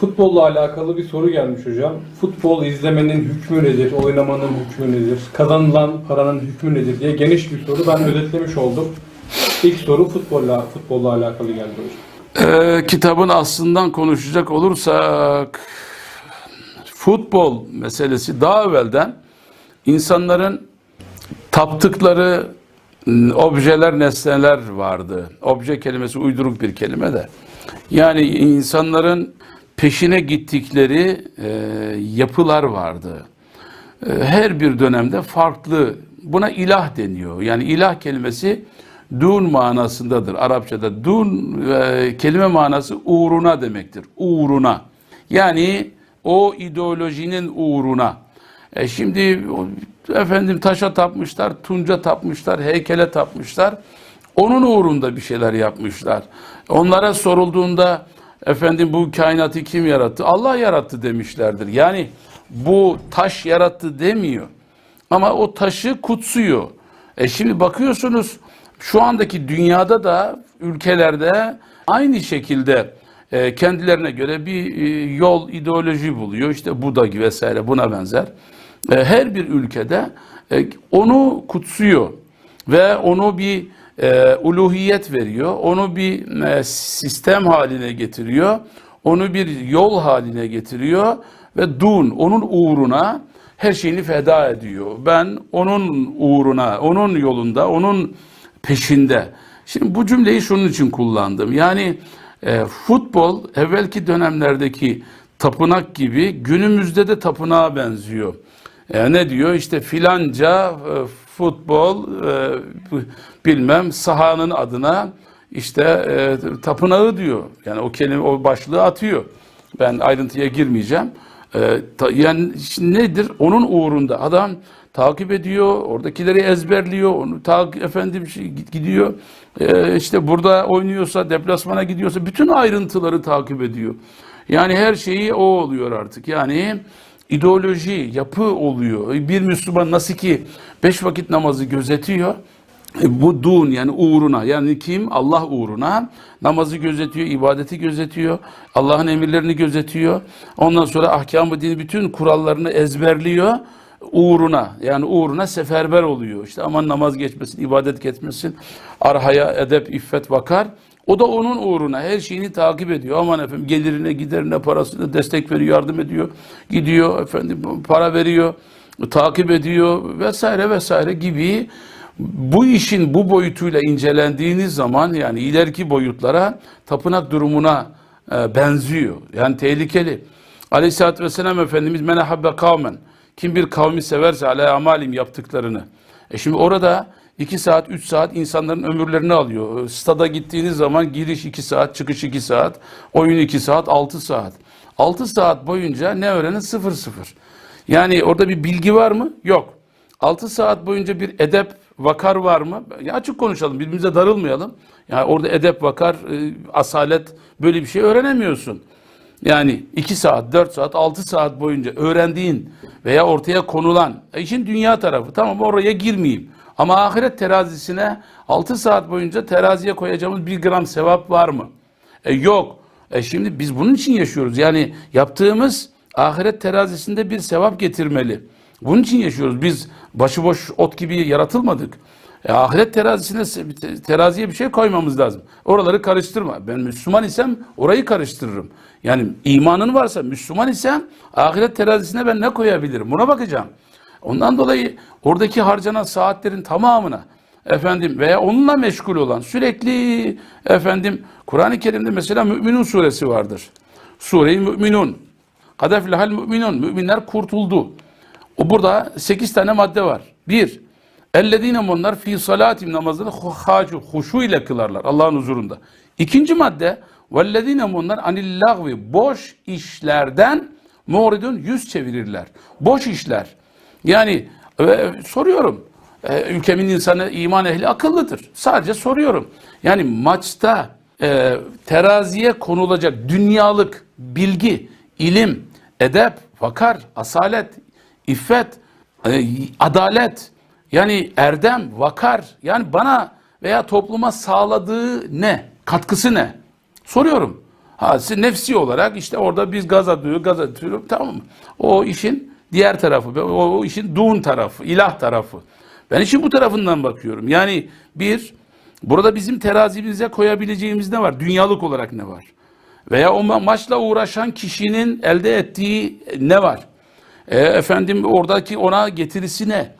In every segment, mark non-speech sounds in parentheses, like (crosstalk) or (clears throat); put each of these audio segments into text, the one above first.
Futbolla alakalı bir soru gelmiş hocam. Futbol izlemenin hükmü nedir? Oynamanın hükmü nedir? Kazanılan paranın hükmü nedir diye geniş bir soru. Ben özetlemiş oldum. İlk soru futbolla futbolla alakalı geldi hocam. Ee, kitabın aslından konuşacak olursak futbol meselesi daha evvelden insanların taptıkları m, objeler, nesneler vardı. Obje kelimesi uyduruk bir kelime de. Yani insanların peşine gittikleri e, yapılar vardı. E, her bir dönemde farklı, buna ilah deniyor. Yani ilah kelimesi dun manasındadır Arapçada. Dun e, kelime manası uğruna demektir. Uğruna. Yani o ideolojinin uğruna. E şimdi efendim taşa tapmışlar, tunca tapmışlar, heykele tapmışlar. Onun uğrunda bir şeyler yapmışlar. Onlara sorulduğunda efendim bu kainatı kim yarattı? Allah yarattı demişlerdir. Yani bu taş yarattı demiyor. Ama o taşı kutsuyor. E şimdi bakıyorsunuz şu andaki dünyada da ülkelerde aynı şekilde e, kendilerine göre bir e, yol, ideoloji buluyor. İşte Buda vesaire buna benzer. E, her bir ülkede e, onu kutsuyor ve onu bir e, uluhiyet veriyor. Onu bir e, sistem haline getiriyor. Onu bir yol haline getiriyor ve dun onun uğruna her şeyini feda ediyor. Ben onun uğruna, onun yolunda, onun peşinde. Şimdi bu cümleyi şunun için kullandım. Yani e, futbol evvelki dönemlerdeki tapınak gibi günümüzde de tapınağa benziyor. E, ne diyor? İşte filanca e, futbol e, bilmem sahanın adına işte e, tapınağı diyor. Yani o kelime o başlığı atıyor. Ben ayrıntıya girmeyeceğim. E, ta- yani nedir? Onun uğrunda adam takip ediyor, oradakileri ezberliyor, onu takip efendim şey, gidiyor. E, işte burada oynuyorsa, deplasmana gidiyorsa bütün ayrıntıları takip ediyor. Yani her şeyi o oluyor artık. Yani ideoloji, yapı oluyor. Bir Müslüman nasıl ki beş vakit namazı gözetiyor, e, bu dun yani uğruna yani kim? Allah uğruna namazı gözetiyor, ibadeti gözetiyor, Allah'ın emirlerini gözetiyor. Ondan sonra ahkam-ı dini bütün kurallarını ezberliyor uğruna yani uğruna seferber oluyor. İşte aman namaz geçmesin, ibadet geçmesin, arhaya edep, iffet bakar. O da onun uğruna her şeyini takip ediyor. Aman efendim gelirine, giderine, parasına destek veriyor, yardım ediyor. Gidiyor efendim para veriyor, takip ediyor vesaire vesaire gibi bu işin bu boyutuyla incelendiğiniz zaman yani ileriki boyutlara tapınak durumuna e, benziyor. Yani tehlikeli. Aleyhisselatü Vesselam Efendimiz men ahabbe kavmen kim bir kavmi severse ala amalim yaptıklarını. E şimdi orada 2 saat, 3 saat insanların ömürlerini alıyor. Stada gittiğiniz zaman giriş 2 saat, çıkış 2 saat, oyun 2 saat, 6 saat. 6 saat boyunca ne öğrenin? Sıfır sıfır. Yani orada bir bilgi var mı? Yok. 6 saat boyunca bir edep, vakar var mı? Ya açık konuşalım, birbirimize darılmayalım. Yani orada edep, vakar, e, asalet böyle bir şey öğrenemiyorsun. Yani 2 saat, 4 saat, 6 saat boyunca öğrendiğin veya ortaya konulan e, işin dünya tarafı. Tamam oraya girmeyeyim. Ama ahiret terazisine 6 saat boyunca teraziye koyacağımız bir gram sevap var mı? E, yok. E, şimdi biz bunun için yaşıyoruz. Yani yaptığımız ahiret terazisinde bir sevap getirmeli. Bunun için yaşıyoruz. Biz başıboş ot gibi yaratılmadık. E, ahiret terazisine teraziye bir şey koymamız lazım. Oraları karıştırma. Ben Müslüman isem orayı karıştırırım. Yani imanın varsa Müslüman isem ahiret terazisine ben ne koyabilirim? Buna bakacağım. Ondan dolayı oradaki harcanan saatlerin tamamına efendim veya onunla meşgul olan sürekli efendim Kur'an-ı Kerim'de mesela Müminun suresi vardır. Sure-i Müminun. Kadeflehal müminun. Müminler kurtuldu. O burada 8 tane madde var. Bir, ellezine bunlar fi salatim namazını hacu, huşu ile kılarlar Allah'ın huzurunda. İkinci madde, vellezine bunlar anil lagvi, boş işlerden muridun yüz çevirirler. Boş işler. Yani e, soruyorum, e, ülkemin insanı iman ehli akıllıdır. Sadece soruyorum. Yani maçta e, teraziye konulacak dünyalık bilgi, ilim, edep, vakar, asalet, iffet, e, adalet, yani erdem, vakar, yani bana veya topluma sağladığı ne? Katkısı ne? Soruyorum. Ha nefsi olarak işte orada biz gaz atıyor, gaz atıyor tamam mı? O işin diğer tarafı, o, o işin dun tarafı, ilah tarafı. Ben işin bu tarafından bakıyorum. Yani bir, burada bizim terazimize koyabileceğimiz ne var? Dünyalık olarak ne var? Veya o ma- maçla uğraşan kişinin elde ettiği ne var? E, efendim oradaki ona getirisi ne?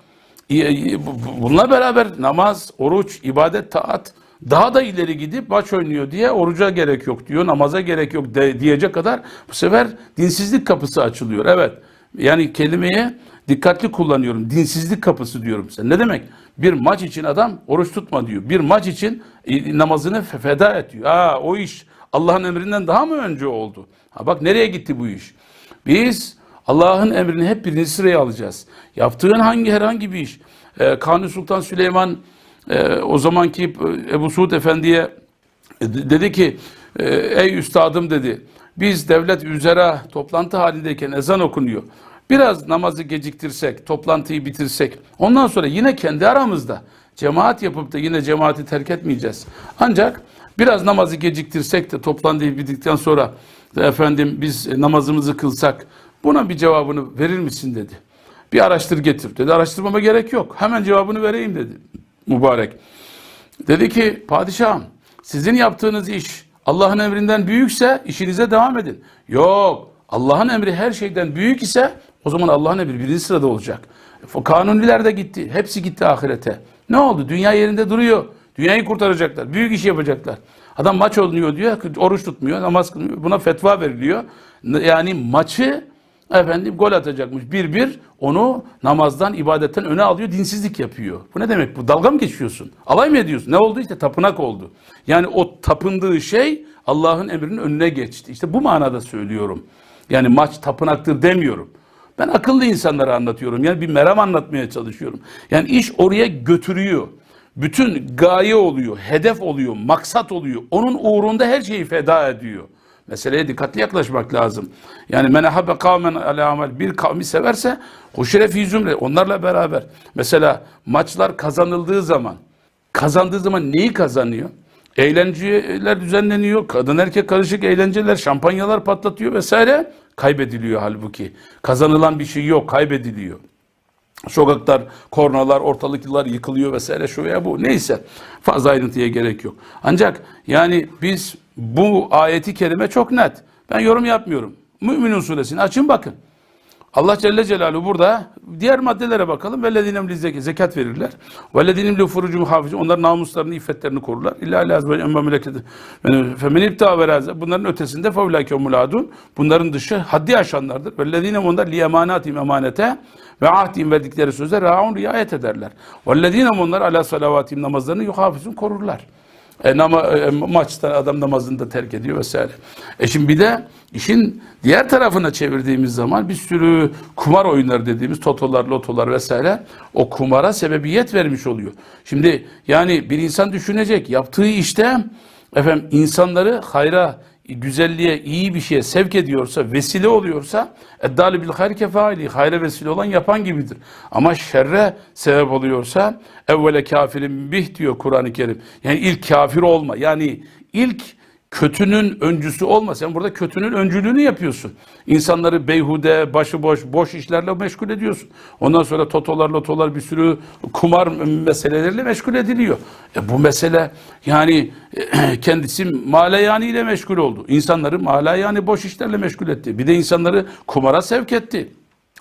E, e, bu- bu- Bununla beraber namaz, oruç, ibadet, taat daha da ileri gidip maç oynuyor diye oruca gerek yok diyor, namaza gerek yok de, diyecek kadar bu sefer dinsizlik kapısı açılıyor. Evet. Yani kelimeye dikkatli kullanıyorum. Dinsizlik kapısı diyorum size. Ne demek? Bir maç için adam oruç tutma diyor. Bir maç için e, namazını fe- feda et diyor. Aa, o iş Allah'ın emrinden daha mı önce oldu? Ha bak nereye gitti bu iş? Biz Allah'ın emrini hep birinci sıraya alacağız. Yaptığın hangi herhangi bir iş. Ee, Kanuni Sultan Süleyman e, o zamanki e, Ebu Suud Efendi'ye e, de- dedi ki ey üstadım dedi biz devlet üzere toplantı halindeyken ezan okunuyor. Biraz namazı geciktirsek, toplantıyı bitirsek ondan sonra yine kendi aramızda cemaat yapıp da yine cemaati terk etmeyeceğiz. Ancak biraz namazı geciktirsek de toplantıyı bitirdikten sonra efendim biz namazımızı kılsak buna bir cevabını verir misin dedi. Bir araştır getir dedi. Araştırmama gerek yok. Hemen cevabını vereyim dedi mübarek. Dedi ki padişahım sizin yaptığınız iş Allah'ın emrinden büyükse işinize devam edin. Yok Allah'ın emri her şeyden büyük ise o zaman Allah'ın emri birinci sırada olacak. Kanuniler de gitti. Hepsi gitti ahirete. Ne oldu? Dünya yerinde duruyor. Dünyayı kurtaracaklar. Büyük iş yapacaklar. Adam maç oynuyor diyor. Oruç tutmuyor. Namaz kılmıyor. Buna fetva veriliyor. Yani maçı efendim gol atacakmış. Bir bir onu namazdan, ibadetten öne alıyor, dinsizlik yapıyor. Bu ne demek? Bu dalga mı geçiyorsun? Alay mı ediyorsun? Ne oldu? İşte tapınak oldu. Yani o tapındığı şey Allah'ın emrinin önüne geçti. İşte bu manada söylüyorum. Yani maç tapınaktır demiyorum. Ben akıllı insanlara anlatıyorum. Yani bir meram anlatmaya çalışıyorum. Yani iş oraya götürüyor. Bütün gaye oluyor, hedef oluyor, maksat oluyor. Onun uğrunda her şeyi feda ediyor. Meseleye dikkatli yaklaşmak lazım. Yani men ahabbe kavmen amel bir kavmi severse huşire fi zümre onlarla beraber. Mesela maçlar kazanıldığı zaman kazandığı zaman neyi kazanıyor? Eğlenceler düzenleniyor. Kadın erkek karışık eğlenceler, şampanyalar patlatıyor vesaire. Kaybediliyor halbuki. Kazanılan bir şey yok, kaybediliyor. Sokaklar, kornalar, ortalıklar yıkılıyor vesaire şu veya bu. Neyse fazla ayrıntıya gerek yok. Ancak yani biz bu ayeti kerime çok net. Ben yorum yapmıyorum. Müminun suresini açın bakın. Allah Celle Celaluhu burada diğer maddelere bakalım. Vellezinem lizzeki zekat verirler. Vellezinem li furucum hafiz. Onlar namuslarını, iffetlerini korurlar. İlla lazım ve emme meleketi. Femen ibta ve Bunların ötesinde fevlâke muladun. Bunların dışı haddi aşanlardır. Vellezinem onlar li emanatim emanete ve ahdihim verdikleri söze raun riayet ederler. Vellezinem onlar ala salavatim namazlarını yuhafizun korurlar. E, nama, e, maçta adam namazını da terk ediyor vesaire. E şimdi bir de işin diğer tarafına çevirdiğimiz zaman bir sürü kumar oyunları dediğimiz totolar, lotolar vesaire o kumara sebebiyet vermiş oluyor. Şimdi yani bir insan düşünecek yaptığı işte efendim insanları hayra, güzelliğe, iyi bir şeye sevk ediyorsa, vesile oluyorsa eddâli bil hayr kefaili, hayra vesile olan yapan gibidir. Ama şerre sebep oluyorsa evvele kafirin bih diyor Kur'an-ı Kerim. Yani ilk kafir olma. Yani ilk kötünün öncüsü olma. Sen burada kötünün öncülüğünü yapıyorsun. İnsanları beyhude, başıboş, boş işlerle meşgul ediyorsun. Ondan sonra totolar, lotolar bir sürü kumar meseleleriyle meşgul ediliyor. E bu mesele yani (clears throat) kendisi malayani ile meşgul oldu. İnsanları malayani boş işlerle meşgul etti. Bir de insanları kumara sevk etti.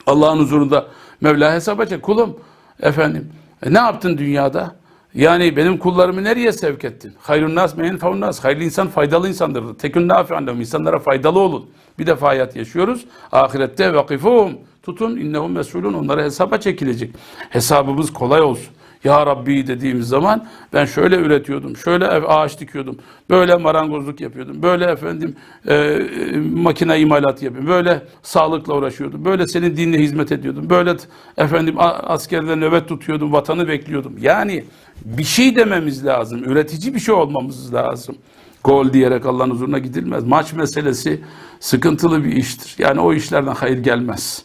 Allah'ın huzurunda Mevla hesap edecek. Kulum efendim e ne yaptın dünyada? Yani benim kullarımı nereye sevk ettin? Hayrun nas meyen faun nas. Hayırlı insan faydalı insandır. Tekün nafi'an lehum. İnsanlara faydalı olun. Bir defa hayat yaşıyoruz. Ahirette vakifum. Tutun innehum mesulun. Onlara hesaba çekilecek. Hesabımız kolay olsun. Ya Rabbi dediğimiz zaman ben şöyle üretiyordum, şöyle ağaç dikiyordum, böyle marangozluk yapıyordum, böyle efendim e, e, makine imalat yapıyordum, böyle sağlıkla uğraşıyordum, böyle senin dinle hizmet ediyordum, böyle efendim askerde nöbet tutuyordum, vatanı bekliyordum. Yani bir şey dememiz lazım, üretici bir şey olmamız lazım. Gol diyerek Allah'ın huzuruna gidilmez. Maç meselesi sıkıntılı bir iştir. Yani o işlerden hayır gelmez.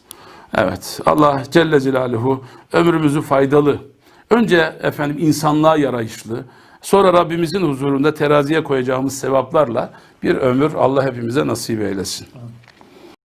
Evet Allah Celle Celaluhu ömrümüzü faydalı, Önce efendim insanlığa yarayışlı Sonra Rabbimizin huzurunda teraziye koyacağımız sevaplarla bir ömür Allah hepimize nasip eylesin.